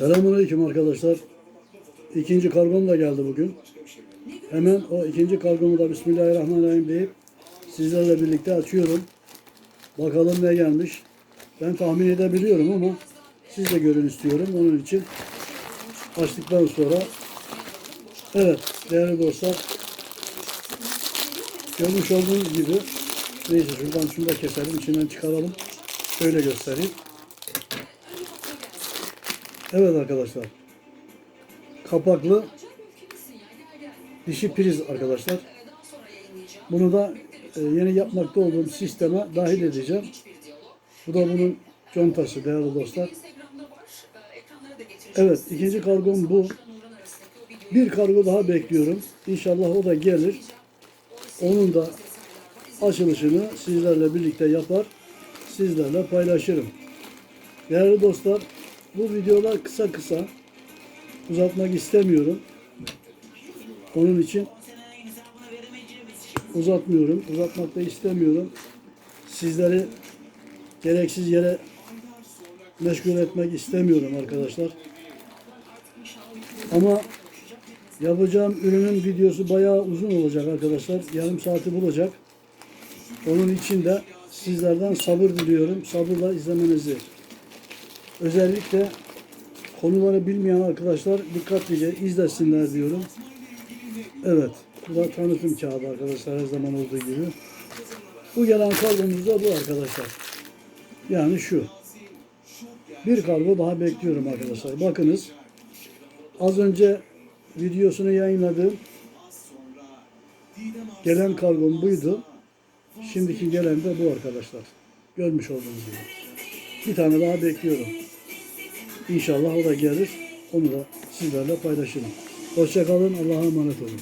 Selamünaleyküm arkadaşlar. İkinci kargom da geldi bugün. Hemen o ikinci kargomu da Bismillahirrahmanirrahim deyip sizlerle birlikte açıyorum. Bakalım ne gelmiş. Ben tahmin edebiliyorum ama siz de görün istiyorum. Onun için açtıktan sonra evet değerli dostlar görmüş olduğunuz gibi neyse şuradan şunu da keselim içinden çıkaralım. Şöyle göstereyim. Evet arkadaşlar. Kapaklı dişi priz arkadaşlar. Bunu da e, yeni yapmakta olduğum sisteme dahil edeceğim. Bu da bunun contası değerli dostlar. Evet ikinci kargom bu. Bir kargo daha bekliyorum. İnşallah o da gelir. Onun da açılışını sizlerle birlikte yapar. Sizlerle paylaşırım. Değerli dostlar bu videolar kısa kısa uzatmak istemiyorum. Onun için uzatmıyorum. Uzatmak da istemiyorum. Sizleri gereksiz yere meşgul etmek istemiyorum arkadaşlar. Ama yapacağım ürünün videosu bayağı uzun olacak arkadaşlar. Yarım saati bulacak. Onun için de sizlerden sabır diliyorum. Sabırla izlemenizi özellikle konuları bilmeyen arkadaşlar dikkatlice izlesinler diyorum. Evet. Bu da tanıtım kağıdı arkadaşlar her zaman olduğu gibi. Bu gelen kargomuz da bu arkadaşlar. Yani şu. Bir kargo daha bekliyorum arkadaşlar. Bakınız. Az önce videosunu yayınladığım gelen kargom buydu. Şimdiki gelen de bu arkadaşlar. Görmüş olduğunuz gibi. Bir tane daha bekliyorum. İnşallah o da gelir. Onu da sizlerle paylaşırım. Hoşçakalın. Allah'a emanet olun.